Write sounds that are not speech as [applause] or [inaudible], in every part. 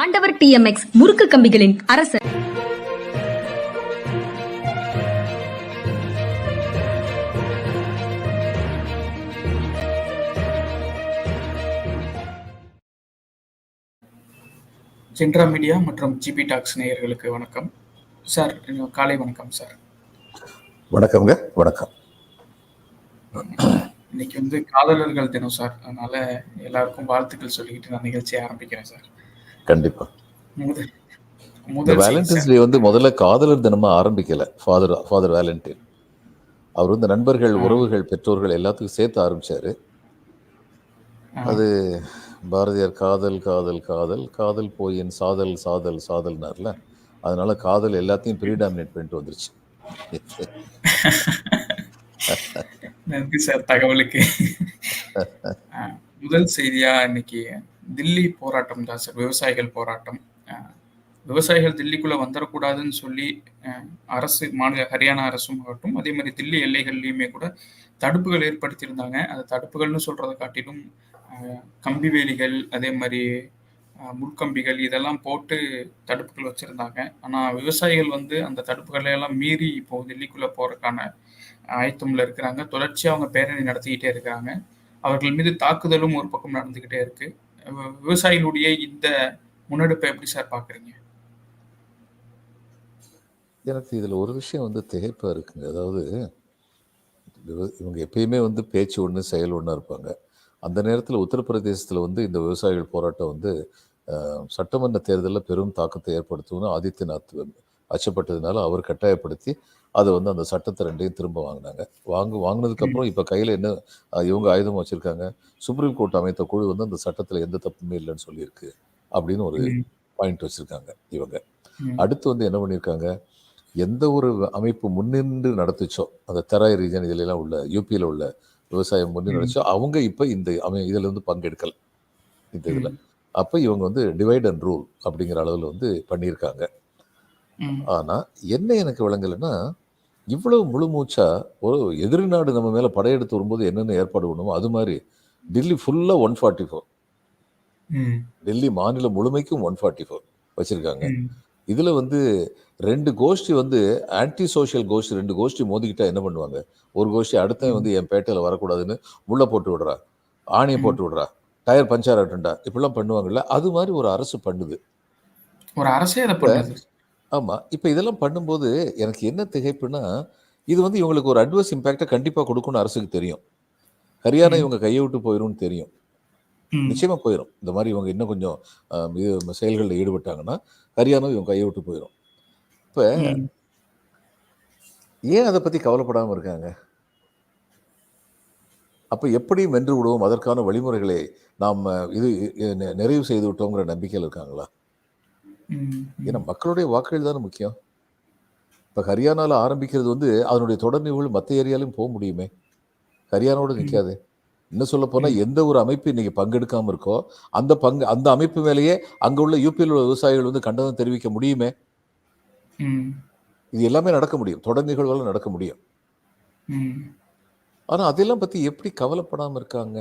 ஆண்டவர் டிஎம்எக்ஸ் முறுக்கு கம்பிகளின் அரசர். ஜென்ரா மீடியா மற்றும் ஜிபி டாக்ஸ் நேயர்களுக்கு வணக்கம். சார் காலை வணக்கம் சார். வணக்கம்ங்க வணக்கம். இன்னைக்கு வந்து காதலர்கள் தினம் சார். அதனால எல்லாருக்கும் வாழ்த்துக்கள் சொல்லிக்கிட்டு நான் நிகழ்ச்சியை ஆரம்பிக்கிறேன் சார். கண்டிப்பா. இந்த வேலண்டைன்ஸ் டே வந்து முதல்ல காதலர் தினமா ஆரம்பிக்கல. ஃபாதர் ஃபாதர் வேலண்டைன் அவர் வந்து நண்பர்கள் உறவுகள் பெற்றோர்கள் எல்லாத்துக்கும் சேர்த்து ஆரம்பிச்சாரு. அது பாரதியார் காதல் காதல் காதல் காதல் போயின் சாதல் சாதல் சாதல்னார்ல அதனால காதல் எல்லாத்தையும் ப்ரீடாமினேட் பண்ணிட்டு வந்துருச்சு. நன்றி சார் தகவலுக்கு. [laughs] முதல் செய்தியா இன்னைக்கு? தில்லி போராட்டம் தான் சார் விவசாயிகள் போராட்டம். விவசாயிகள் தில்லிக்குள்ளே வந்துடக்கூடாதுன்னு சொல்லி அரசு மாநில ஹரியானா அரசும் ஆகட்டும் அதே மாதிரி தில்லி எல்லைகள்லையுமே கூட தடுப்புகள் ஏற்படுத்தியிருந்தாங்க. அந்த தடுப்புகள்னு சொல்கிறத காட்டிலும் கம்பி வேலிகள் அதே மாதிரி அஹ், முட்கம்பிகள் இதெல்லாம் போட்டு தடுப்புகள் வச்சுருந்தாங்க. ஆனால் விவசாயிகள் வந்து அந்த தடுப்புகளையெல்லாம் மீறி இப்போ தில்லிக்குள்ளே போகிறதுக்கான ஆயத்தமில் இருக்கிறாங்க. தொடர்ச்சியாக அவங்க பேரணி நடத்திக்கிட்டே இருக்கிறாங்க. அவர்கள் மீது தாக்குதலும் ஒரு பக்கம் நடந்துக்கிட்டே இருக்குது விவசாயிகளுடைய இந்த முன்னெடுப்பை எப்படி சார் பாக்குறீங்க எனக்கு இதில் ஒரு விஷயம் வந்து திகைப்பாக இருக்குங்க. அதாவது இவங்க எப்பயுமே வந்து பேச்சு ஒன்று செயல் ஒன்றா இருப்பாங்க. அந்த நேரத்தில் உத்தரப்பிரதேசத்தில் வந்து இந்த விவசாயிகள் போராட்டம் வந்து சட்டமன்ற தேர்தலில் பெரும் தாக்கத்தை ஏற்படுத்தும்னு ஆதித்யநாத் அச்சப்பட்டதுனால அவர் கட்டாயப்படுத்தி அதை வந்து அந்த சட்டத்தை ரெண்டையும் திரும்ப வாங்கினாங்க. வாங்கு வாங்கினதுக்கப்புறம் இப்போ கையில் என்ன இவங்க ஆயுதம் வச்சுருக்காங்க. சுப்ரீம் கோர்ட் அமைத்த குழு வந்து அந்த சட்டத்தில் எந்த தப்புமே இல்லைன்னு சொல்லியிருக்கு அப்படின்னு ஒரு பாயிண்ட் வச்சுருக்காங்க இவங்க. அடுத்து வந்து என்ன பண்ணியிருக்காங்க? எந்த ஒரு அமைப்பு முன்னின்று நடத்துச்சோ அந்த தெராய் ரீஜன் இதுல உள்ள யூபியில் உள்ள விவசாயம் முன்னின்று நடத்துச்சோ அவங்க இப்போ இந்த அமை இதில் வந்து பங்கெடுக்கல. இந்த இதில். அப்போ இவங்க வந்து டிவைட் அண்ட் ரூல் அப்படிங்கிற அளவில் வந்து பண்ணியிருக்காங்க. ஆனால் என்ன எனக்கு விளங்கலைன்னா இவ்வளவு முழு மூச்சா ஒரு எதிரி நாடு நம்ம மேலே படையெடுத்து வரும்போது என்னென்ன ஏற்பாடு பண்ணுமோ அது மாதிரி டெல்லி ஃபுல்லாக ஒன் ஃபார்ட்டி ஃபோர் டெல்லி மாநிலம் முழுமைக்கும் ஒன் ஃபார்ட்டி ஃபோர் வச்சுருக்காங்க இதில் வந்து ரெண்டு கோஷ்டி வந்து ஆன்டி சோஷியல் கோஷ்டி ரெண்டு கோஷ்டி மோதிக்கிட்டா என்ன பண்ணுவாங்க? ஒரு கோஷ்டி அடுத்தவன் ம், வந்து என் பேட்டையில் வரக்கூடாதுன்னு முள்ள போட்டு விடுறா ஆணியை. போட்டு விடுறா டயர் பஞ்சர் ஆட்டுண்டா இப்படிலாம் பண்ணுவாங்கல்ல அது மாதிரி ஒரு அரசு பண்ணுது. ஒரு அரசே அதை பண்ணுது. ஆமாம் இப்போ இதெல்லாம் பண்ணும்போது எனக்கு என்ன திகைப்புனா இது வந்து இவங்களுக்கு ஒரு அட்வர்ஸ் இம்பேக்டை கண்டிப்பாக கொடுக்கும்னு அரசுக்கு தெரியும். ஹரியானா இவங்க கையை விட்டு போயிடும்னு தெரியும். நிச்சயமாக போயிடும் இந்த மாதிரி இவங்க இன்னும் கொஞ்சம் இது செயல்களில் ஈடுபட்டாங்கன்னா ஹரியானா இவங்க கையை விட்டு போயிடும் இப்போ ஏன் அதை பற்றி கவலைப்படாமல் இருக்காங்க? அப்போ எப்படி வென்று விடுவோம்? அதற்கான வழிமுறைகளை நாம் இது நிறைவு செய்து விட்டோங்கிற நம்பிக்கையில் இருக்காங்களா? ஏன்னா மக்களுடைய வாக்குகள் தானே முக்கியம். இப்போ ஹரியானாவில் ஆரம்பிக்கிறது வந்து அதனுடைய தொடர் நிகழ்வு மற்ற ஏரியாலையும் போக முடியுமே. ஹரியானாவோட நிற்காது இன்னும் சொல்ல போனால் எந்த ஒரு அமைப்பு இன்னைக்கு பங்கெடுக்காமல் இருக்கோ அந்த பங்கு அந்த அமைப்பு மேலேயே அங்கே உள்ள யூபியில் உள்ள விவசாயிகள் வந்து கண்டனம் தெரிவிக்க முடியுமே? இது எல்லாமே நடக்க முடியும். தொடர் நிகழ்வுகள் நடக்க முடியும். ஆனால் அதெல்லாம் பற்றி எப்படி கவலைப்படாமல் இருக்காங்க?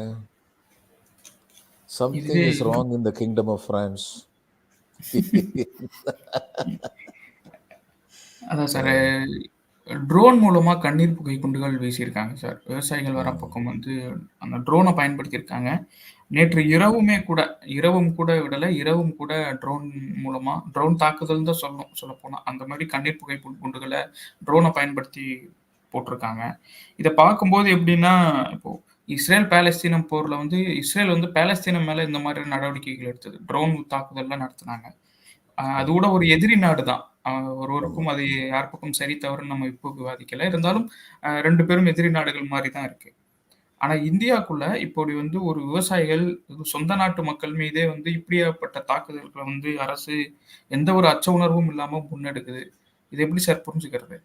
Something is wrong in the kingdom of France அதான் சார் ட்ரோன் மூலமா கண்ணீர் புகை குண்டுகள் வீசியிருக்காங்க சார் விவசாயிகள் வர பக்கம் வந்து அந்த ட்ரோனை பயன்படுத்தியிருக்காங்க. நேற்று இரவுமே கூட இரவும் கூட விடலை இரவும் கூட ட்ரோன் மூலமா ட்ரோன் தாக்குதல் தான் சொல்லணும் சொல்ல போனால் அந்த மாதிரி கண்ணீர் புகை குண்டுகளை ட்ரோனை பயன்படுத்தி போட்டிருக்காங்க. இதை பார்க்கும்போது எப்படின்னா இப்போ இஸ்ரேல் பாலஸ்தீனம் போரில் வந்து இஸ்ரேல் வந்து பாலஸ்தீனம் மேலே இந்த மாதிரி நடவடிக்கைகள் எடுத்தது. ட்ரோன் தாக்குதல்லாம் நடத்தினாங்க. அது கூட ஒரு எதிரி நாடு தான் ஒருவருக்கும் அது யார் பக்கம் சரி தவறுன்னு நம்ம இப்போ விவாதிக்கல. இருந்தாலும் ரெண்டு பேரும் எதிரி நாடுகள் மாதிரி தான் இருக்கு. ஆனா இந்தியாக்குள்ள இப்படி வந்து ஒரு விவசாயிகள் சொந்த நாட்டு மக்கள் மீதே வந்து இப்படியாப்பட்ட தாக்குதல்களை வந்து அரசு எந்த ஒரு அச்ச உணர்வும் இல்லாம முன்னெடுக்குது. இது எப்படி சார் புரிஞ்சுக்கிறது?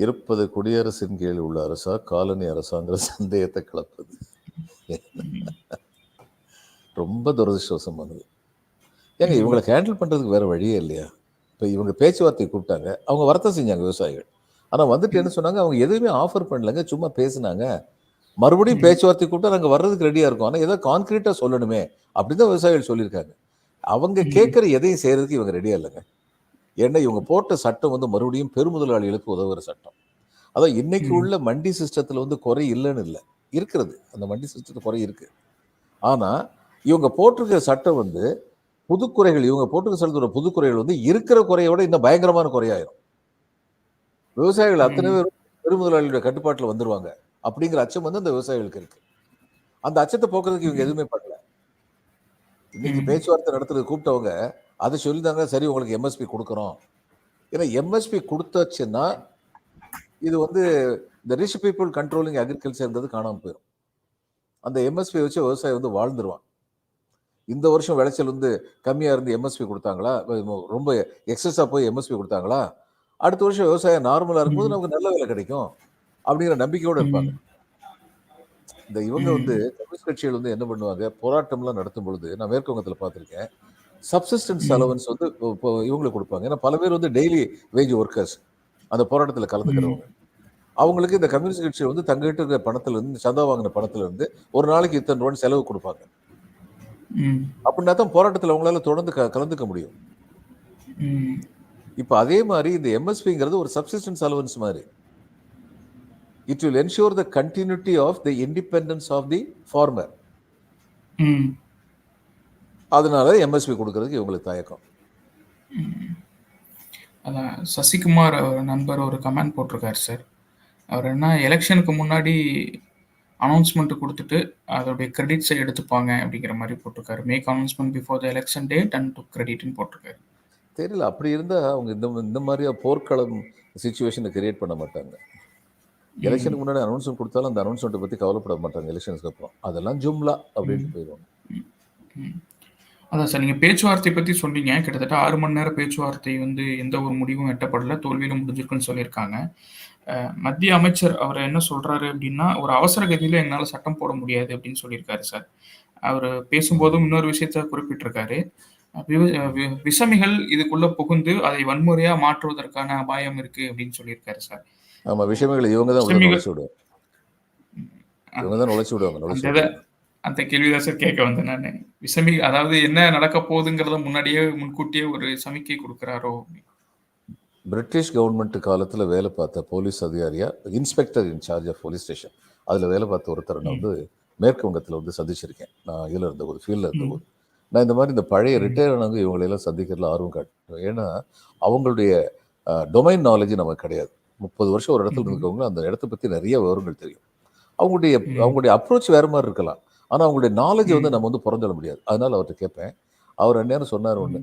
இருப்பது குடியரசின் கீழ் உள்ள அரசா காலனி அரசாங்கிற சந்தேகத்தை கிளப்புது ம், ரொம்ப துரதிருஷ்டவசமானது ஏங்க இவங்களை ஹேண்டில் பண்ணுறதுக்கு வேற வழியே இல்லையா? இப்போ இவங்க பேச்சுவார்த்தை கூப்பிட்டாங்க அவங்க வருத்தம் செஞ்சாங்க விவசாயிகள். ஆனால் வந்துட்டு என்ன சொன்னாங்க அவங்க எதுவுமே ஆஃபர் பண்ணலங்க சும்மா பேசுனாங்க. மறுபடியும் பேச்சுவார்த்தை கூப்பிட்டா நாங்கள் வர்றதுக்கு ரெடியாக இருக்கோம். ஆனால் ஏதோ கான்கிரீட்டாக சொல்லணுமே அப்படி தான் விவசாயிகள் சொல்லியிருக்காங்க. அவங்க. கேட்குற எதையும் செய்யறதுக்கு இவங்க ரெடியா இல்லைங்க. ஏன்னா இவங்க போட்ட சட்டம் வந்து மறுபடியும் பெருமுதலாளிகளுக்கு உதவுற சட்டம். அதான் இன்னைக்கு. உள்ள மண்டி சிஸ்டத்துல வந்து குறை இல்லைன்னு இல்லை. இருக்கிறது அந்த மண்டி சிஸ்டத்துல குறை இருக்கு. ஆனா இவங்க போட்டிருக்கிற சட்டம் வந்து புதுக்குறைகள் இவங்க போட்டிருக்க சட்டத்தோட புதுக்குறைகள் வந்து இருக்கிற குறையை விட இன்னும் பயங்கரமான குறையாயிரும். விவசாயிகள் அத்தனை. பேரும் பெருமுதலாளியோட கட்டுப்பாட்டில் வந்துருவாங்க. அப்படிங்கிற அச்சம் வந்து அந்த விவசாயிகளுக்கு இருக்கு. அந்த அச்சத்தை போக்குறதுக்கு இவங்க எதுவுமே பண்ணல. இன்னைக்கு. பேச்சுவார்த்தை நடத்துறது கூப்பிட்டவங்க அதை சொல்லிதாங்க சரி உங்களுக்கு எம்எஸ்பி கொடுக்குறோம். ஏன்னா எம்எஸ்பி கொடுத்தாச்சுன்னா இது வந்து இந்த ரிச் பீப்புள் கண்ட்ரோலிங் அக்ரிகல்ச்சர்ன்றது காணாமல் போயிடும் அந்த எம்எஸ்பி வச்சு விவசாயி வந்து வாழ்ந்துருவான். இந்த வருஷம் விளைச்சல் வந்து கம்மியாக இருந்து எம்எஸ்பி கொடுத்தாங்களா? ரொம்ப எக்ஸஸாக போய் எம்எஸ்பி கொடுத்தாங்களா? அடுத்த வருஷம் விவசாயம் நார்மலாக இருக்கும்போது. நமக்கு நல்ல விலை கிடைக்கும் அப்படிங்கிற நம்பிக்கையோடு இருப்பாங்க. இந்த இவங்க. வந்து கம்யூனிஸ்ட் கட்சிகள் வந்து என்ன பண்ணுவாங்க? போராட்டம்லாம் நடத்தும் பொழுது நான் மேற்கு வங்கத்தில் பார்த்துருக்கேன். சப்சிஸ்டன்ஸ். அலவன்ஸ் வந்து இவங்களுக்கு கொடுப்பாங்க ஏன்னா பல பேர் வந்து டெய்லி வேஜ் ஒர்க்கர்ஸ் அந்த போராட்டத்தில் கலந்துக்கிறவங்க அவங்களுக்கு இந்த கம்யூனிஸ்ட் கட்சி வந்து தங்கிட்டு இருக்கிற பணத்துல இருந்து சந்தா வாங்கின பணத்துல இருந்து ஒரு நாளைக்கு இத்தனை ரூபாய் செலவு கொடுப்பாங்க. அப்படின்னா தான் போராட்டத்தில் அவங்களால தொடர்ந்து கலந்துக்க முடியும். இப்போ அதே மாதிரி இந்த எம்எஸ்பிங்கிறது ஒரு சப்சிஸ்டன்ஸ் அலவன்ஸ் மாதிரி it will ensure the continuity of the independence of the farmer. அதனால எம்எஸ்பி கொடுக்கறதுக்கு இவங்களுக்கு தயக்கம். அதான் சசிகுமார் அவர் நண்பர் ஒரு கமெண்ட் போட்டிருக்காரு சார் அவர் என்ன எலெக்ஷனுக்கு முன்னாடி அனௌன்ஸ்மெண்ட் கொடுத்துட்டு அதோடைய கிரெடிட்ஸை எடுத்துப்பாங்க அப்படிங்கிற மாதிரி போட்டிருக்காரு. Make announcement before the election date and to கிரெடிட்னு போட்டிருக்காரு. தெரியல அப்படி இருந்தால் அவங்க இந்த இந்த மாதிரியா போர்க்களம் சுச்சுவேஷனை கிரியேட் பண்ண மாட்டாங்க. எலெக்ஷனுக்கு முன்னாடி அனௌன்ஸ்மெண்ட் கொடுத்தாலும் அந்த அனௌன்ஸ்மெண்ட்டை பற்றி கவலைப்பட மாட்டாங்க எலெக்ஷனுக்கு அப்புறம். அதெல்லாம் ஜும்லா அப்படின்ட்டு போயிடுவாங்க. அதான் சார் நீங்கள் பேச்சுவார்த்தை பற்றி சொன்னீங்க. கிட்டத்தட்ட ஆறு மணி நேரம் பேச்சுவார்த்தை வந்து எந்த ஒரு முடிவும் எட்டப்படல. தோல்வியிலும் முடிஞ்சிருக்குன்னு சொல்லியிருக்காங்க. மத்திய அமைச்சர் அவர் என்ன சொல்றாரு அப்படின்னா ஒரு அவசர கதியில் என்னால் சட்டம் போட முடியாது அப்படின்னு சொல்லியிருக்காரு சார். அவர் பேசும்போதும் இன்னொரு விஷயத்த குறிப்பிட்டிருக்காரு. விசமிகள் இதுக்குள்ள புகுந்து அதை வன்முறையா மாற்றுவதற்கான அபாயம் இருக்கு அப்படின்னு சொல்லியிருக்காரு சார். ஆமாம் விஷயங்களை இவங்க தான் விஷமிகள். விடுவாங்க. இவங்க தான் நுழைச்சு விடுவாங்க. அந்த கேள்விதான் சார் கேட்க வந்தேன் நான். விசமி அதாவது என்ன நடக்க போகுதுங்கிறத முன்னாடியே முன்கூட்டியே ஒரு சமிக்கை கொடுக்குறாரோ? பிரிட்டிஷ் கவர்மெண்ட் காலத்தில் வேலை பார்த்த போலீஸ் அதிகாரியா inspector in charge of police station அதில் வேலை பார்த்த ஒருத்தரை நான் வந்து மேற்கு வங்கத்தில் வந்து சந்திச்சிருக்கேன். நான் இதில் இருந்தபோது ஃபீல்டில் இருந்தபோது நான் இந்த மாதிரி இந்த பழைய ரிட்டையர் ஆனவங்க இவங்களையெல்லாம் சந்திக்கிறதுல ஆர்வம் காட்டுவேன் ஏன்னா அவங்களுடைய டொமைன் நாலேஜ் நமக்கு கிடையாது. முப்பது வருஷம் ஒரு இடத்துல. இருக்கவங்க அந்த இடத்த பற்றி நிறைய விவரங்கள் தெரியும். அவங்களுடைய. அவங்களுடைய அப்ரோச் வேறு மாதிரி இருக்கலாம். ஆனால் அவங்களுடைய நாலேஜ் வந்து. நம்ம வந்து புறந்தள்ள முடியாது. அதனால அவர்கிட்ட கேட்பேன். அவர் அந்நேரம் சொன்னார் ஒன்று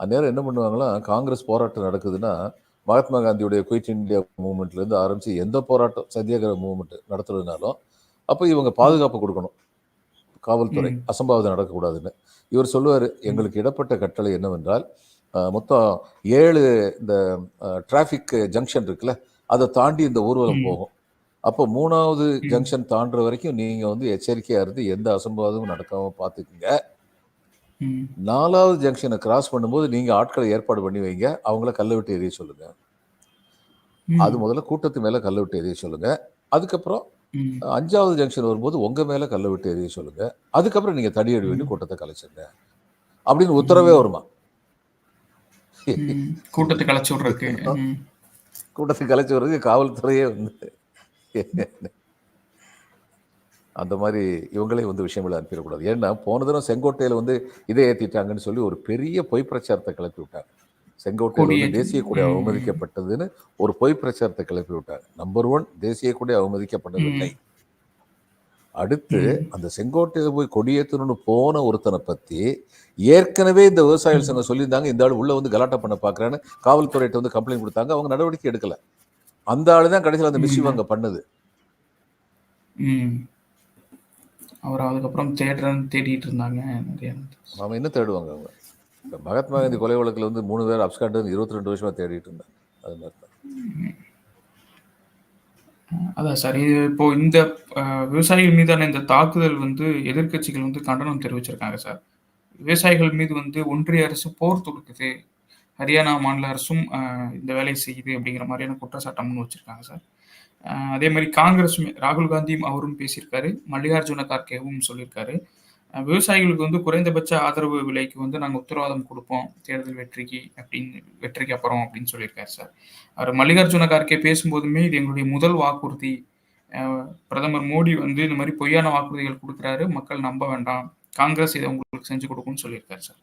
அந்நேரம் என்ன பண்ணுவாங்களாம் காங்கிரஸ் போராட்டம் நடக்குதுன்னா மகாத்மா காந்தியுடைய குயிட் இந்தியா மூவ்மெண்ட்லேருந்து ஆரம்பித்து எந்த போராட்டம் சத்தியாகிரக மூவ்மெண்ட் நடத்துறதுனாலும் அப்போ இவங்க பாதுகாப்பு கொடுக்கணும். காவல்துறை. அசம்பாவிதம் நடக்கக்கூடாதுன்னு. இவர் சொல்லுவார் எங்களுக்கு இடப்பட்ட கட்டளை என்னவென்றால் மொத்தம் ஏழு இந்த டிராஃபிக் ஜங்ஷன் இருக்குல்ல அதை தாண்டி இந்த ஊர்வலம். போகும். அப்போ மூணாவது. ஜங்ஷன் தாண்டுற வரைக்கும் நீங்கள் வந்து எச்சரிக்கையாக இருந்து எந்த அசம்பாவிதமும் நடக்காமல் பார்த்துக்குங்க. நாலாவது ஜங்ஷனை கிராஸ் பண்ணும்போது நீங்கள் ஆட்களை ஏற்பாடு பண்ணி வைங்க அவங்கள கல்லை விட்டு எரிய சொல்லுங்க. அது முதல்ல கூட்டத்து மேலே கல்லை விட்டு எரிய சொல்லுங்க அதுக்கப்புறம். அஞ்சாவது ஜங்ஷன் வரும்போது உங்க மேல கல்லை விட்டு எரிய சொல்லுங்க அதுக்கப்புறம் நீங்க தடியடி வேண்டி. கூட்டத்தை கலைச்சிருங்க அப்படின்னு உத்தரவே வருமா. கூட்டத்தை கலைச்சு விடுறதுக்கு. [laughs] கூட்டத்தை கலைச்சு வர்றதுக்கு காவல்துறையே வந்து [laughs] அந்த மாதிரி இவங்களே வந்து விஷயங்களை அனுப்பிடக்கூடாது. ஏன்னா போன தினம் செங்கோட்டையில வந்து இதை ஏத்திட்டாங்கன்னு சொல்லி ஒரு பெரிய பொய் பிரச்சாரத்தை கிளப்பி விட்டாங்க செங்கோட்டையில் வந்து. தேசிய கொடி. அவமதிக்கப்பட்டதுன்னு ஒரு பொய் பிரச்சாரத்தை கிளப்பி விட்டாங்க நம்பர் ஒன் தேசிய கொடி அவமதிக்கப்படவில்லை அடுத்து. அந்த செங்கோட்டையில் போய் கொடியேற்றணும்னு போன ஒருத்தனை பத்தி ஏற்கனவே இந்த விவசாயிகள் சங்கம் சொல்லியிருந்தாங்க இந்த ஆள் உள்ள வந்து கலாட்டா பண்ண பாக்குறான்னு காவல்துறையிட்ட வந்து கம்ப்ளைண்ட் கொடுத்தாங்க அவங்க நடவடிக்கை எடுக்கல. அந்த ஆளு தான் கடைசியில் அந்த மிஸ்யூ. அங்க பண்ணுது. அவர் அதுக்கப்புறம் தேடுறேன்னு தேடிட்டு இருந்தாங்க. நிறைய நாம என்ன தேடுவாங்க அவங்க? இந்த மகாத்மா காந்தி கொலை வழக்குல வந்து மூணு பேர் அப்ஸ்காண்ட் இருபத்தி ரெண்டு வருஷமா தேடிட்டு இருந்தாங்க. அது மாதிரி தான். அதான் சார் இது இப்போ இந்த விவசாயிகள் மீதான இந்த தாக்குதல் வந்து எதிர்க்கட்சிகள் வந்து கண்டனம் தெரிவிச்சிருக்காங்க சார். விவசாயிகள் மீது வந்து ஒன்றிய அரசு போர் தொடுக்குது. ஹரியானா மாநில அரசும் இந்த வேலையை செய்யுது அப்படிங்கிற மாதிரியான குற்றச்சாட்டம் முன் வச்சிருக்காங்க சார். அதே மாதிரி காங்கிரஸ் ராகுல் காந்தியும் அவரும் பேசியிருக்காரு மல்லிகார்ஜுன கார்கேவும் சொல்லியிருக்காரு. விவசாயிகளுக்கு வந்து குறைந்தபட்ச ஆதரவு விலைக்கு வந்து நாங்கள் உத்தரவாதம் கொடுப்போம் தேர்தல் வெற்றிக்கு அப்படின்னு வெற்றிக்கு அப்புறம் அப்படின்னு சொல்லியிருக்காரு சார். அவர் மல்லிகார்ஜுன கார்கே பேசும்போதுமே இது எங்களுடைய முதல் வாக்குறுதி. பிரதமர் மோடி வந்து இந்த மாதிரி பொய்யான வாக்குறுதிகள் கொடுக்குறாரு மக்கள் நம்ப வேண்டாம் காங்கிரஸ் இதை உங்களுக்கு செஞ்சு கொடுக்கும்னு சொல்லியிருக்காரு சார்.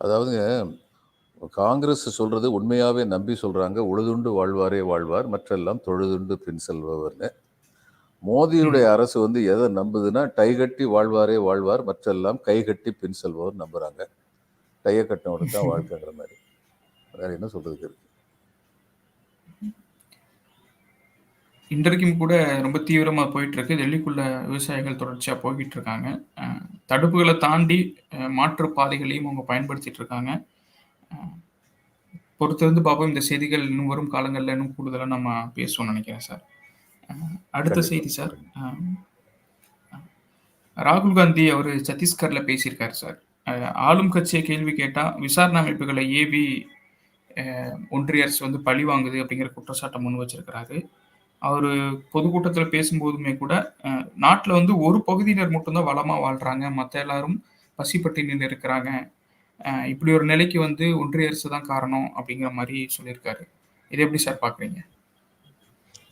அதாவதுங்க காங்கிரஸ் சொல்றது உண்மையாவே நம்பி சொல்றாங்க. உழுதுண்டு வாழ்வாரே வாழ்வார் மற்றெல்லாம் தொழுதுண்டு பின் செல்பவர்னு. மோதியுடைய அரசு வந்து எதை நம்புதுன்னா டை கட்டி வாழ்வாரே வாழ்வார் மற்றெல்லாம் கை கட்டி பின் செல்பவர் நம்புறாங்க. கையை கட்டினவனுக்கு தான் வாழ்க்கைங்கிற மாதிரி. வேற என்ன சொல்றதுக்கு இருக்கு? இன்றைக்கும் கூட ரொம்ப தீவிரமா போயிட்டு இருக்கு. டெல்லிக்குள்ள விவசாயிகள் தொடர்ச்சியா போய்கிட்டு இருக்காங்க. தடுப்புகளை தாண்டி மாற்று பாதைகளையும் அவங்க பயன்படுத்திட்டு இருக்காங்க. பொறுத்திருந்து பார்ப்போம். இந்த செய்திகள் இன்னும் வரும் காலங்களில் இன்னும் கூடுதலாக நம்ம பேசுவோம்னு நினைக்கிறேன் சார். அடுத்த. செய்தி சார். ராகுல் காந்தி அவர் சத்தீஸ்கர்ல பேசியிருக்காரு சார். ஆளும் கட்சியை கேள்வி கேட்டா விசாரணை அமைப்புகளை ஏவி ஒன்றிய அரசு வந்து பழி வாங்குது அப்படிங்கிற குற்றச்சாட்டை முன் வச்சிருக்கிறாரு. அவர் பொதுக்கூட்டத்தில் பேசும்போதுமே கூட நாட்டில் வந்து ஒரு பகுதியினர் மட்டும்தான் வளமாக வாழ்றாங்க. மற்ற எல்லாரும் பசிப்பட்டினியில் இருக்கிறாங்க. இப்படி ஒரு நிலைக்கு வந்து ஒன்றிய அரசு தான் காரணம் அப்படிங்கிற மாதிரி சொல்லியிருக்காரு. இதை எப்படி சார் பார்க்குறீங்க?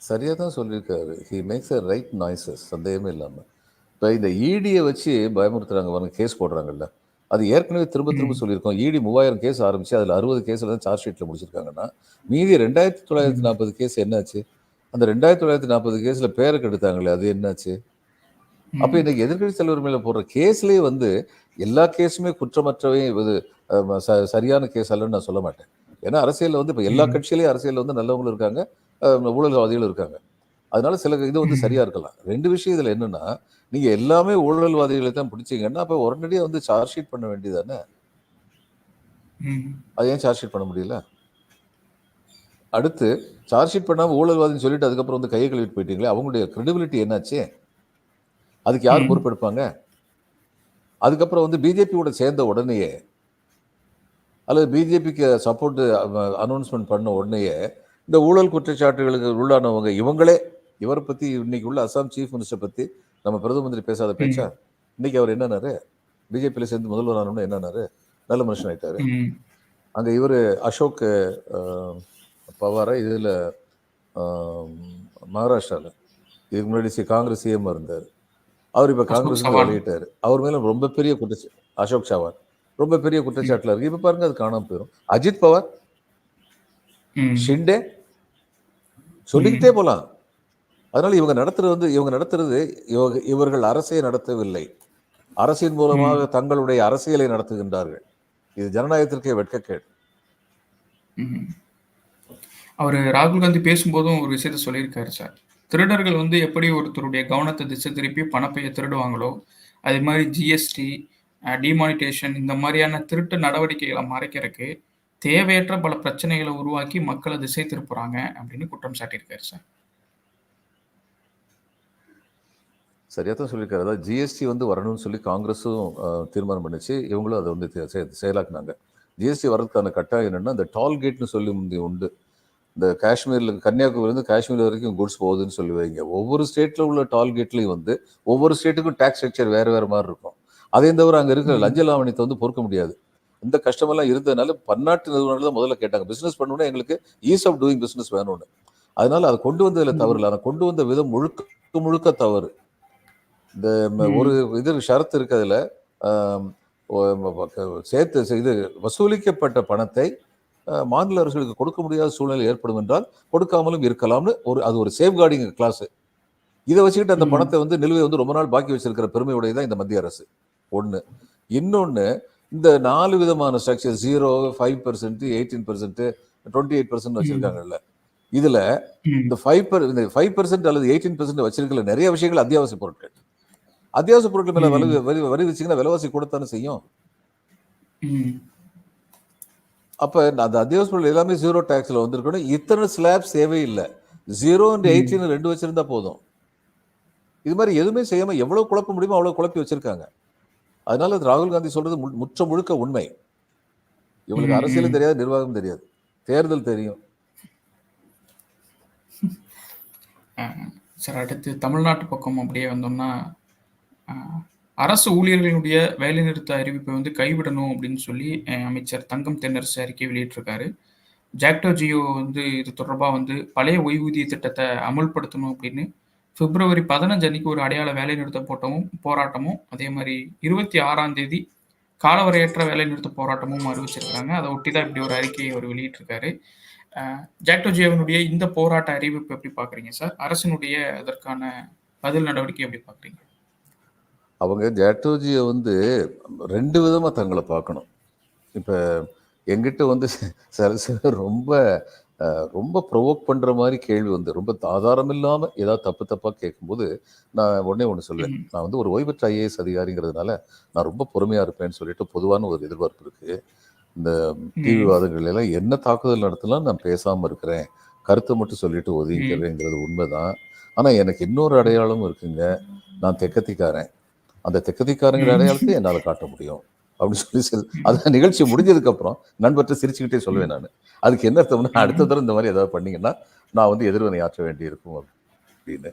சரியா தான் சொல்லியிருக்காரு. He makes a right noises சந்தேகமே இல்லாமல் இப்போ இந்த ஈடியை வச்சு பயமுறுத்துறாங்க பாருங்க கேஸ் போடுறாங்கல்ல. அது ஏற்கனவே திரும்ப திரும்ப. சொல்லியிருக்கோம். இடி மூவாயிரம் கேஸ் ஆரம்பிச்சு அதில் அறுபது கேஸில் தான் சார்ஜ் ஷீட்டில் முடிச்சிருக்காங்கன்னா மீதி ரெண்டாயிரத்தி தொள்ளாயிரத்தி. நாற்பது கேஸ் என்னாச்சு? அந்த ரெண்டாயிரத்தி தொள்ளாயிரத்தி நாற்பது கேஸில் பேரை கெடுத்தாங்களே அது என்னாச்சு அப்போ. இன்னைக்கு எதிர்க்கட்சி தலைவர் மேலே போடுற கேஸ்லேயே வந்து எல்லா கேஸுமே குற்றமற்றவை இது சரியான கேஸ் அல்லன்னு நான் சொல்ல மாட்டேன் ஏன்னா அரசியலில் வந்து இப்போ எல்லா. கட்சியிலையும் அரசியலில் வந்து நல்லவங்களும் இருக்காங்க ஊழல்வாதிகளும் இருக்காங்க அதனால சில இது வந்து. சரியா இருக்கலாம் ரெண்டு விஷயம் இதுல என்னன்னா நீங்க எல்லாமே ஊழல்வாதிகளை தான் பிடிச்சீங்கன்னா அப்ப உடனடியா வந்து சார்ஜ் ஷீட் பண்ண வேண்டியதானே. அது ஏன் சார்ஜ் ஷீட் பண்ண முடியல அடுத்து சார்ஜ் ஷீட் பண்ணாம ஊழல்வாதின்னு சொல்லிட்டு அதுக்கப்புறம் வந்து கையை கழுவிட்டு போயிட்டீங்களே அவங்களுடைய கிரெடிபிலிட்டி என்னாச்சு? அதுக்கு யார். பொறுப்பெடுப்பாங்க? அதுக்கப்புறம் வந்து பிஜேபியோட சேர்ந்த உடனேயே அல்லது பிஜேபிக்கு சப்போர்ட் அனௌன்ஸ்மெண்ட் பண்ண உடனேயே இந்த ஊழல் குற்றச்சாட்டுகளுக்கு உள்ளானவங்க இவங்களே இவரை பத்தி இன்னைக்கு உள்ள அசாம் சீஃப் மினிஸ்டர் பத்தி நம்ம பிரதம மந்திரி பேசாத பேச்சா? இன்னைக்கு அவர் என்னன்னாரு? பிஜேபியில் சேர்ந்து முதல்வர் ஆனோம்னு என்னன்னாரு? நல்ல மனுஷன் ஆயிட்டாரு. அங்க இவர் அசோக் பவாரா இதுல மகாராஷ்டிரால. இதுக்கு முன்னாடி காங்கிரஸ் சிஎம் இருந்தார். அவர் இப்ப காங்கிரஸ். வெளியிட்டாரு. அவர் மேல ரொம்ப பெரிய குற்றச்சா அசோக் சவான். ரொம்ப பெரிய குற்றச்சாட்டுல இருக்கு. இப்ப பாருங்க அது காணாம போயிடும் அஜித் பவார். ஷிண்டே? சொல்லிக்கிட்டே போலாம். அதனால இவங்க நடத்துறது வந்து இவங்க நடத்துறது இவங்க இவர்கள் அரசை நடத்தவில்லை. அரசின் மூலமாக தங்களுடைய அரசியலை நடத்துகின்றார்கள். இது ஜனநாயகத்திற்கே வெட்கக்கேடு. அவர் ராகுல் காந்தி பேசும்போதும் ஒரு விஷயத்த சொல்லியிருக்காரு சார். திருடர்கள் வந்து எப்படி ஒருத்தருடைய கவனத்தை திசை திருப்பி பணப்பையை திருடுவாங்களோ அது மாதிரி ஜிஎஸ்டி டிமானிட்டேஷன் இந்த மாதிரியான திருட்டு நடவடிக்கைகளை மறைக்கிறதுக்கு தேவையற்ற பல பிரச்சனைகளை உருவாக்கி மக்களை திசை திருப்புறாங்க அப்படின்னு குற்றம் சாட்டியிருக்காரு சார். சரியாக தான் சொல்லியிருக்காரு. அதாவது ஜிஎஸ்டி வந்து வரணும்னு சொல்லி காங்கிரஸும் தீர்மானம் பண்ணிச்சு. இவங்களும் அதை வந்து செயலாக்குனாங்க. ஜிஎஸ்டி வர்றதுக்கான கட்டாயம் என்னென்னா அந்த டால் கேட்னு சொல்லி முந்தி உண்டு. இந்த காஷ்மீர்ல கன்னியாகுமரியிலேருந்து காஷ்மீர் வரைக்கும் குட்ஸ் போகுதுன்னு சொல்லி வைங்க. ஒவ்வொரு ஸ்டேட்ல உள்ள டால் கேட்லையும் வந்து ஒவ்வொரு ஸ்டேட்டுக்கும் டேக்ஸ் ஸ்ட்ரக்சர் வேற வேற மாதிரி இருக்கும். அதையும் தவிர அங்க இருக்கிற. லஞ்ச லாவணியத்தை வந்து பொறுக்க முடியாது. இந்த கஷ்டமெல்லாம் இருந்ததுனால பன்னாட்டு நிறுவனங்கள் தான் முதல்ல கேட்டாங்க. பிசினஸ் பண்ணணும்னா எங்களுக்கு ஈஸ் ஆஃப் டூயிங் பிசினஸ் வேணும்னு. அதனால அதை கொண்டு வந்ததுல. தவறு இல்லை. ஆனால் கொண்டு வந்த விதம் முழுக்க முழுக்க தவறு. இந்த. ஒரு இது ஷரத்து இருக்கு அதுல. ஆம், ஒ- ம- ம- சேர்த்து இது வசூலிக்கப்பட்ட பணத்தை மாநில அரசுகளுக்கு கொடுக்க முடியாத சூழ்நிலை ஏற்படும் என்றால் கொடுக்காமலும் இருக்கலாம்னு ஒரு அது ஒரு சேஃப்கார்டிங் கிளாஸ் இதை வச்சுக்கிட்டு அந்த. பணத்தை வந்து நிலுவை வந்து ரொம்ப நாள் பாக்கி வச்சிருக்கிற பெருமையுடையதான் இந்த மத்திய அரசு ஒண்ணு இன்னொன்னு இந்த நாலு விதமான structure zero five percent eighteen percent twenty eight percent வச்சிருக்காங்கல்ல இதுல. இந்த ஃபைவ் இந்த ஃபைவ் பர்சன்ட் அல்லது எயிட்டீன் பர்சன்ட் வச்சிருக்கல நிறைய விஷயங்கள் அத்தியாவசிய பொருட்கள் அத்தியாவசிய பொருட்கள் மேல. வரி வரி வச்சீங்கன்னா விலைவாசி கூடத்தானே செய்யும். அப்ப அந்த அத்தியாவசிய பொருள் எல்லாமே ஜீரோ டாக்ஸ்ல வந்திருக்கணும். இத்தனை ஸ்லாப்ஸ் தேவையில்லை. Zero and. எயிட்டீன் ரெண்டு வச்சிருந்தா போதும். இது மாதிரி எதுவுமே செய்யாம எவ்வளவு குழப்ப முடியுமோ அவ்வளவு குழப்பி வச்சிருக்காங்க. அதனால அது ராகுல் காந்தி சொல்றது மு- முற்ற முழுக்க உண்மை. இவங்களுக்கு அரசியலும். தெரியாது நிர்வாகம் தெரியாது. தேர்தல் தெரியும். சார் அடுத்து தமிழ்நாட்டு பக்கம் அப்படியே வந்தோம்னா அரசு ஊழியர்களுடைய வேலைநிறுத்த அறிவிப்பை வந்து கைவிடணும் அப்படின்னு சொல்லி அமைச்சர் தங்கம் தென்னரசு அறிக்கை வெளியிட்டிருக்காரு. ஜாக்டோ ஜியோ வந்து இது தொடர்பாக வந்து பழைய ஓய்வூதிய திட்டத்தை அமல்படுத்தணும் அப்படின்னு பிப்ரவரி பதினஞ்சு அன்னைக்கு ஒரு அடையாள வேலைநிறுத்த போட்டமும் போராட்டமும் அதே மாதிரி இருபத்தி ஆறாம் தேதி காலவரையற்ற வேலைநிறுத்த போராட்டமும் அறிவிச்சிருக்காங்க. அதை ஒட்டி தான் இப்படி ஒரு அறிக்கையை அவர் வெளியிட்டிருக்காரு. ஜாக்டோ ஜியோவினுடைய இந்த போராட்ட அறிவிப்பு எப்படி பார்க்குறீங்க சார்? அரசினுடைய அதற்கான பதில் நடவடிக்கை எப்படி பார்க்குறீங்க? அவங்க ஜாட்டோஜியை வந்து ரெண்டு விதமாக தங்களை பார்க்கணும். இப்போ எங்கிட்ட வந்து சில சிலர் ரொம்ப ரொம்ப ப்ரொவோக் பண்ணுற மாதிரி கேள்வி வந்து ரொம்ப ஆதாரம் இல்லாமல் ஏதாவது தப்பு தப்பாக கேட்கும்போது நான் உடனே ஒன்று சொல்லுவேன். நான் வந்து ஒரு ஓய்வு பெற்ற ஐஏஎஸ் அதிகாரிங்கிறதுனால நான் ரொம்ப பொறுமையாக இருப்பேன்னு சொல்லிட்டு பொதுவான ஒரு எதிர்பார்ப்பு இருக்குது இந்த டிவி ம். வாதங்கள் எல்லாம் என்ன தாக்குதல் நடத்தலாம் நான் பேசாமல் இருக்கிறேன். கருத்தை மட்டும் சொல்லிட்டு ஒதுங்கிக்கிறேங்கிறது உண்மைதான். ஆனால் எனக்கு இன்னொரு அடையாளம் இருக்குங்க. நான் தெக்கத்திக்காரன். அந்த தெக்கத்திக்காரங்கிற. அடையாளத்தை என்னால் காட்ட முடியும். அப்படின்னு சொல்லி சொல் அது நிகழ்ச்சி முடிஞ்சதுக்கு அப்புறம் நண்பர்கிட்ட சிரிச்சுக்கிட்டே சொல்லுவேன் நான். அதுக்கு என்ன அர்த்தம்னா அடுத்த தடவை இந்த மாதிரி ஏதாவது பண்ணீங்கன்னா நான் வந்து எதிர்வினை ஆற்ற வேண்டியிருக்கும் அப்படின்னு.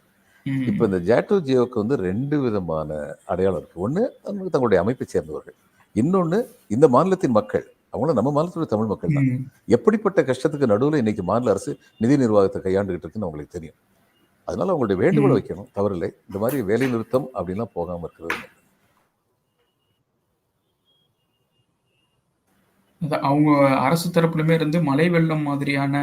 இப்போ இந்த ஜாட்டோ ஜியோவுக்கு வந்து ரெண்டு விதமான அடையாளம் இருக்கு. ஒன்று அவங்க தங்களுடைய அமைப்பை சேர்ந்தவர்கள். இன்னொன்று இந்த மாநிலத்தின் மக்கள். அவங்களும் நம்ம மாநிலத்துடைய தமிழ் மக்கள் தான். எப்படிப்பட்ட கஷ்டத்துக்கு நடுவில் இன்னைக்கு மாநில அரசு நிதி நிர்வாகத்தை கையாண்டுகிட்டு இருக்குன்னு அவங்களுக்கு தெரியும். அதனால அவங்களுடைய வேண்டுகோளை. வைக்கணும். தவறில்லை. இந்த மாதிரி வேலை நிறுத்தம் அப்படின்லாம் போகாமல் இருக்கிறது. அவங்க அரசு தரப்புலுமே இருந்து மழை வெள்ளம் மாதிரியான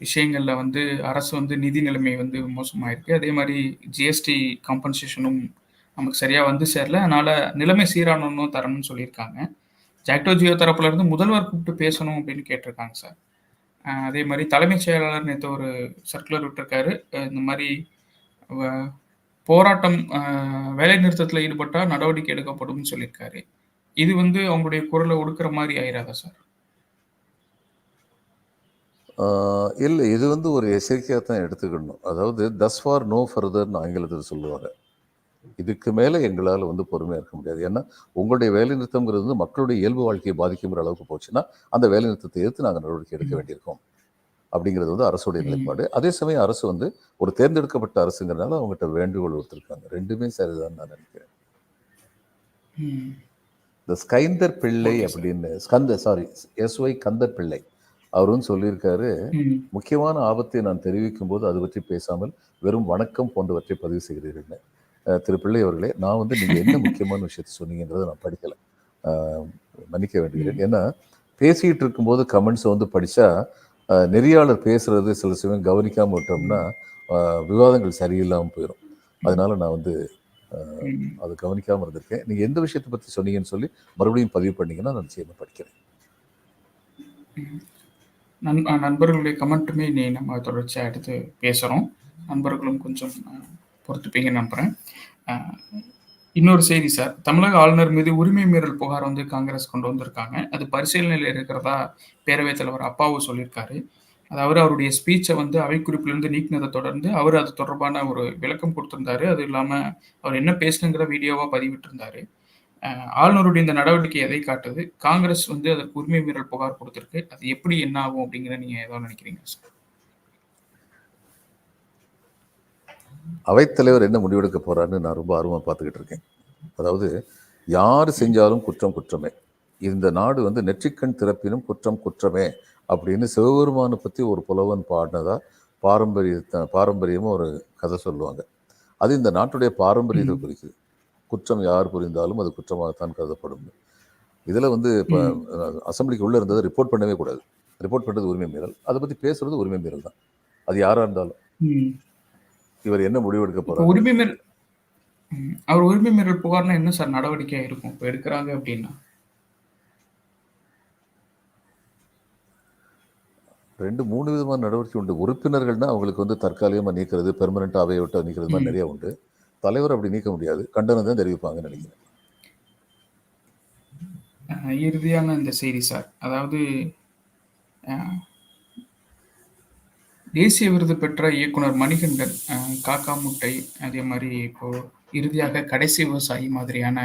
விஷயங்கள்ல வந்து அரசு வந்து நிதி நிலைமை வந்து மோசமாயிருக்கு. அதே மாதிரி ஜிஎஸ்டி காம்பன்சேஷனும் நமக்கு சரியா வந்து சேரல. அதனால நிலைமை சீரானணும் தரணும்னு சொல்லியிருக்காங்க. ஜாக்டோ ஜியோ தரப்புல இருந்து முதல்வர் கூப்பிட்டு பேசணும் அப்படின்னு கேட்டிருக்காங்க சார். அதே மாதிரி தலைமைச் செயலாளர் நேற்று ஒரு சர்க்குலர் விட்டுருக்காரு. இந்த மாதிரி போராட்டம் வேலை நிறுத்தத்தில் ஈடுபட்டால் நடவடிக்கை எடுக்கப்படும் சொல்லியிருக்காரு. இது வந்து அவங்களுடைய குரலை ஒடுக்கிற மாதிரி ஆயிராதா சார்? இல்லை இது வந்து ஒரு எச்சரிக்கையாக தான் எடுத்துக்கணும். அதாவது தஸ் ஃபார் நோ ஃபர்தர்னு ஆங்கிலத்தில் சொல்லுவாங்க. இதுக்கு மேலே எங்களால் வந்து பொறுமையாக இருக்க முடியாது. ஏன்னா உங்களுடைய வேலை நிறுத்தம்ங்கிறது வந்து மக்களுடைய இயல்பு வாழ்க்கையை பாதிக்குங்கிற அளவுக்கு போச்சுன்னா அந்த வேலை நிறுத்தத்தை எதிர்த்து நாங்கள் நடவடிக்கை எடுக்க வேண்டியிருக்கோம். அப்படிங்கிறது வந்து அரசுடைய. நிலைப்பாடு. அதே சமயம் அரசு வந்து ஒரு தேர்ந்தெடுக்கப்பட்ட அரசுங்கிறனால அவங்ககிட்ட வேண்டுகோள் கொடுத்துருக்காங்க ரெண்டுமே சரிதான் நான் நினைக்கிறேன். இந்த ஸ்கைந்தர் பிள்ளை. அப்படின்னு ஸ்கந்த சாரி எஸ்ஒய் கந்தர் பிள்ளை. அவர் வந்து சொல்லியிருக்காரு. முக்கியமான ஆபத்தை நான் தெரிவிக்கும் போது அது பற்றி பேசாமல் வெறும் வணக்கம் போன்றவற்றை பதிவு செய்கிறீர்கள் திரு பிள்ளை அவர்களே நான் வந்து நீங்கள் என்ன முக்கியமான விஷயத்தை சொன்னீங்கன்றதை நான் படிக்கலை. மன்னிக்க வேண்டுகிறேன். ஏன்னா பேசிக்கிட்டு இருக்கும்போது கமெண்ட்ஸை வந்து படித்தா நெறியாளர் பேசுறது சில சமயம் கவனிக்காமல் விட்டோம்னா விவாதங்கள் சரியில்லாமல் போயிடும் அதனால நான் வந்து. அதை கவனிக்காமல் இருந்திருக்கேன். நீங்கள் எந்த விஷயத்தை பற்றி சொன்னீங்கன்னு சொல்லி மறுபடியும் பதிவு பண்ணீங்கன்னா நான் நிச்சயமாக படிக்கிறேன். நண்பர்களுடைய கமெண்ட்டுமே நீ நம்ம தொடர்ச்சியாக எடுத்து பேசுகிறோம் நண்பர்களும் கொஞ்சம் பொறுத்துப்பீங்கன்னு நம்புகிறேன் இன்னொரு செய்தி சார். தமிழக ஆளுநர் மீது உரிமை மீறல் புகார் வந்து காங்கிரஸ் கொண்டு வந்திருக்காங்க. அது பரிசீலனையில் இருக்கிறதா பேரவைத் தலைவர் அப்பாவு சொல்லியிருக்காரு. அதாவது அவருடைய ஸ்பீச்சை வந்து அவைக்குறிப்பிலிருந்து நீக்கினதை தொடர்ந்து அவர் அது தொடர்பான ஒரு விளக்கம் கொடுத்திருந்தாரு. அது இல்லாமல் அவர் என்ன பேசணுங்கிற வீடியோவாக பதிவிட்டிருந்தாரு. ஆளுநருடைய இந்த நடவடிக்கை எதை காட்டுது? காங்கிரஸ் வந்து அதற்கு உரிமை மீறல் புகார் கொடுத்துருக்கு. அது எப்படி என்ன ஆகும் அப்படிங்கிற நீங்கள் ஏதாவது நினைக்கிறீங்க சார்? அவைத்தலைவர் என்ன முடிவெடுக்க போறாருன்னு நான் ரொம்ப ஆர்வமாக பார்த்துக்கிட்டு இருக்கேன். அதாவது யார் செஞ்சாலும் குற்றம் குற்றமே. இந்த நாடு வந்து நெற்றிக்கண் திறப்பினும் குற்றம் குற்றமே அப்படின்னு சிவபெருமானை பற்றி ஒரு புலவன் பாடினதா பாரம்பரிய பாரம்பரியமாக ஒரு கதை சொல்லுவாங்க. அது இந்த நாட்டுடைய பாரம்பரியத்தை. குறிக்குது. குற்றம் யார் புரிந்தாலும் அது குற்றமாகத்தான் கருதப்படும். இதில் வந்து இப்போ. அசம்பிளிக்கு உள்ளே இருந்ததை ரிப்போர்ட் பண்ணவே கூடாது. ரிப்போர்ட் பண்ணுறது உரிமை மீறல். அதை பற்றி பேசுறது உரிமை மீறல் தான். அது யாராக இருந்தாலும். இவர் என்ன முடிவெடுக்க இப்போ போறாரு? உரிமை மீறல். அவர் உரிமை மீறல் புகார்னா என்ன சார் நடவடிக்கையா இருக்கும் இப்போ எடுக்கிறாங்க அப்படின்னா. ரெண்டு மூணு விதமான நடவடிக்கை உண்டு. உறுப்பினர்கள்னா அவங்களுக்கு வந்து தற்காலிகமாக நீக்கிறது பெர்மனெண்ட்டாக அவையை விட்டு நீக்கிறது மாதிரி. நிறைய உண்டு. தலைவர் அப்படி நீக்க முடியாது. கண்டனம் தான் தெரிவிப்பாங்கன்னு நினைக்கிறேன். இறுதியான இந்த செய்தி சார். அதாவது தேசிய விருது பெற்ற இயக்குனர் மணிகண்டன் காக்கா முட்டை அதே மாதிரி இப்போ இறுதியாக கடைசி விவசாயி மாதிரியான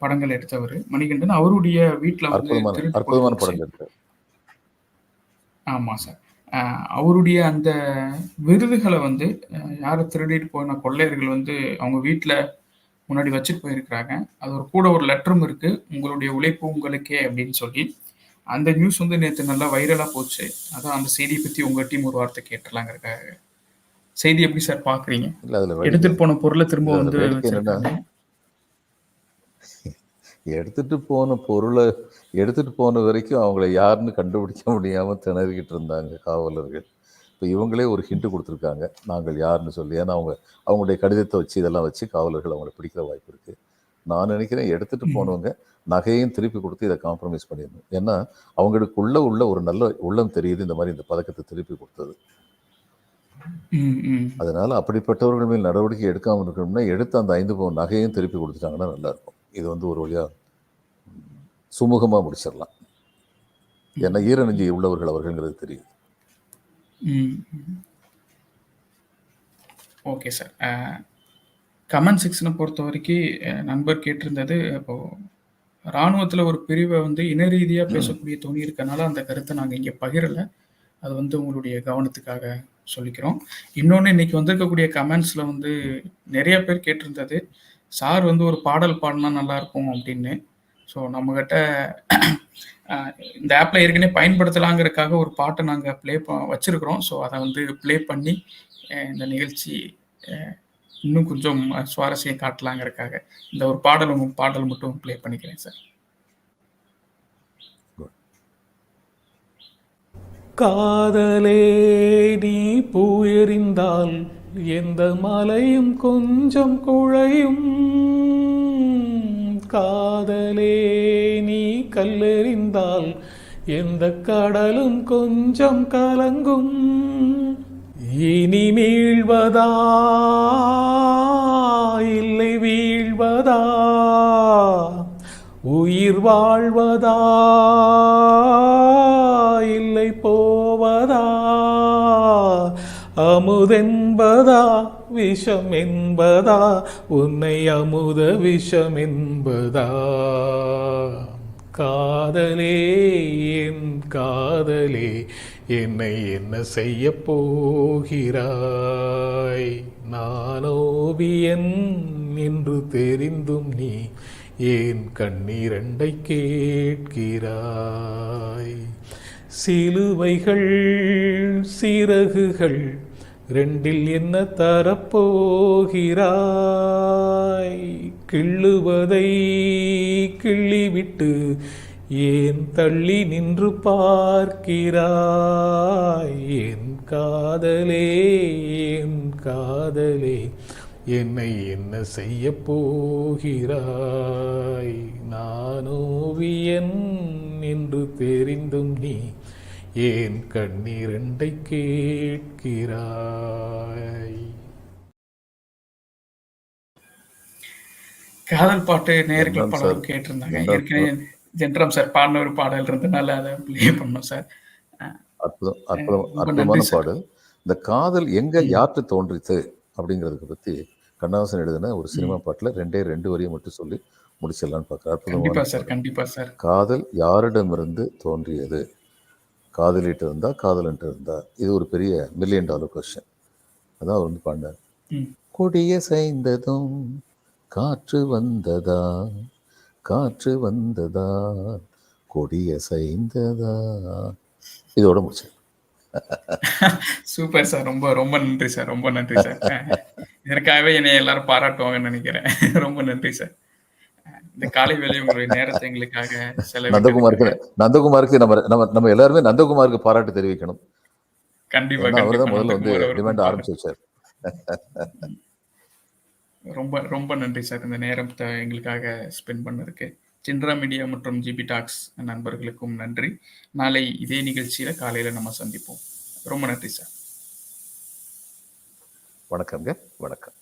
படங்கள் எடுத்தவர் மணிகண்டன். அவருடைய வீட்டில் வந்து ஆமாம் சார். அவருடைய அந்த விருதுகளை வந்து அஹ், யாரை திருடிட்டு போன கொள்ளையர்கள் வந்து அவங்க வீட்டில் முன்னாடி வச்சுட்டு போயிருக்கிறாங்க. அது ஒரு கூட ஒரு லெட்டரும் இருக்கு. உங்களுடைய உழைப்பு உங்களுக்கே அப்படின்னு சொல்லி அந்த நியூஸ் வந்து நேற்று நல்லா வைரலாக போச்சு. அதான் அந்த செய்தியை பற்றி உங்கள் டீம் ஒரு வார்த்தை கேட்டுடலாங்கிறக்காக செய்தி எப்படி சார் அதில் எடுத்துட்டு போன பொருளை திரும்ப வந்து எடுத்துட்டு போன பொருளை எடுத்துட்டு போன வரைக்கும் அவங்கள யாருன்னு கண்டுபிடிக்க முடியாம திணறிக்கிட்டு இருந்தாங்க காவலர்கள். இப்போ இவங்களே ஒரு ஹிண்ட் கொடுத்துருக்காங்க. நாங்கள் யாருன்னு சொல்லி. ஏன்னா அவங்க அவங்களுடைய கடிதத்தை வச்சு இதெல்லாம் வச்சு காவலர்கள் அவங்கள பிடிக்கிற வாய்ப்பு இருக்கு. நான் நினைக்கிறேன் எடுத்துட்டு. போனவங்க நகையும் திருப்பி கொடுத்து இதை காம்ப்ரமைஸ் பண்ணிடணும். ஏன்னா அவங்களுக்குள்ள உள்ள ஒரு நல்ல உள்ளம் தெரியுது இந்த மாதிரி இந்த பதக்கத்தை திருப்பி கொடுத்தது. அதனால அப்படிப்பட்டவர்கள் மேல் நடவடிக்கை எடுக்காமல் இருக்கணும்னா எடுத்த அந்த ஐந்து பவுன் நகையும் திருப்பி கொடுத்துட்டாங்கன்னா நல்லா இருக்கும். இது வந்து ஒரு வழியா சுமூகமாக முடிச்சிடலாம். ஏன்னா ஈரநெஞ்சி உள்ளவர்கள் அவர்கள்ங்கிறது தெரியுது. Okay sir. கமெண்ட் செக்ஷனை பொறுத்த வரைக்கும் நண்பர் கேட்டிருந்தது இப்போ இராணுவத்தில் ஒரு பிரிவை வந்து இன ரீதியாக பேசக்கூடிய துணி இருக்கனால அந்த கருத்தை நாங்கள் இங்கே பகிரலை. அது வந்து உங்களுடைய கவனத்துக்காக சொல்லிக்கிறோம். இன்னொன்று இன்னைக்கு வந்திருக்கக்கூடிய கமெண்ட்ஸில் வந்து நிறைய பேர் கேட்டிருந்தது சார் வந்து ஒரு பாடல் பாடினா நல்லா இருக்கும் அப்படின்னு. ஸோ நம்மக்கிட்ட இந்த ஆப்பில் ஏற்கனவே பயன்படுத்தலாங்கிறதுக்காக ஒரு பாட்டை நாங்கள் ப்ளே ப வச்சுருக்கிறோம். ஸோ அதை வந்து ப்ளே பண்ணி இந்த நிகழ்ச்சி இன்னும் கொஞ்சம் சுவாரஸ்யம் காட்டலாங்கிறதுக்காக இந்த ஒரு பாடல் பாடல் மட்டும் ப்ளே பண்ணிக்கிறேன் சார் காதலே நீ பூயெறிந்தால் எந்த மலையும் கொஞ்சம் குழையும். காதலே நீ கல்லெறிந்தால் எந்த கடலும் கொஞ்சம் கலங்கும். இனி மீழ்வதா இல்லை வீழ்வதா? உயிர் வாழ்வதா? இல்லை போவதா? அமுதென்பதா விஷம் என்பதா உன்னை அமுத விஷம் என்பதா காதலே என் காதலே என்னை என்ன செய்ய போகிறாய்? நான் ஓவியன் என்று தெரிந்தும் நீ ஏன் கண்ணீரண்டை கேட்கிறாய்? சிலுவைகள் சிறகுகள் ரெண்டில் என்ன தரப்போகிறாய் கிள்ளுவதை கிள்ளிவிட்டு ஏன் தள்ளி நின்று பார்க்கிறாய்? என் காதலே என் காதலே என்னை என்ன செய்ய போகிறாய்? நான் ஓவியன் என்று தெரிந்தும் நீ ஏன் கண்ணீரண்டை கேட்கிறாய்? காதல் பாட்டு நேர்கள் சார். கேட்டிருந்தாங்க. ஏற்கனவே ஜென்ராம் சார் பாடின ஒரு பாடல் இருந்தனால அதை ப்ளே பண்ணோம் சார். அற்புதம் அற்புதம் அற்புதமான. பாடல். இந்த காதல் எங்க. யார்கிட்ட தோன்றித்து அப்படிங்கிறதுக்கு பத்தி கண்ணதாசன் எழுதின ஒரு சினிமா பாட்டுல ரெண்டே ரெண்டு வரியை மட்டும் சொல்லி முடிச்சிடலாம்னு பார்க்குறேன் அற்புதமான சார் பாடல். கண்டிப்பா சார். காதல் யாரிடமிருந்து தோன்றியது? காதலிட்டு இருந்தா காதலன்ட்டு இருந்தா? இது ஒரு பெரிய மில்லியன் டாலர் கொஸ்டின் அதான் அவர் வந்து ம். கொடிய செய்ததும் காற்று வந்ததா? காற்று வந்ததா? கொடிய செய்ததா இதோட முடிச்சு. [laughs] Super sir. ரொம்ப ரொம்ப நன்றி சார். ரொம்ப நன்றி சார். இதற்காகவே என்னை எல்லாரும் பாராட்டுவாங்கன்னு நினைக்கிறேன். [laughs] ரொம்ப நன்றி சார். இந்த காலை வேலை உங்களுடைய நேரத்தை எங்களுக்காக நந்தகுமாருக்கு செலவிட்டு நந்தகுமாருக்கு நம்ம நம்ம நம்ம எல்லாருமே நந்தகுமாருக்கு பாராட்டு தெரிவிக்கணும். கண்டிப்பா அவர் தான் முதல்ல வந்து டிமாண்ட். ஆரம்பிச்சு வச்சார். [laughs] ரொம்ப ரொம்ப நன்றி சார் இந்த நேரத்தை எங்களுக்காக ஸ்பெண்ட் பண்ணதுக்கு. சின்ரா மீடியா மற்றும் ஜிபி டாக்ஸ் நண்பர்களுக்கும் நன்றி. நாளை இதே நிகழ்ச்சியில் காலையில் நம்ம சந்திப்போம். ரொம்ப நன்றி சார். வணக்கம்ங்க. வணக்கம்.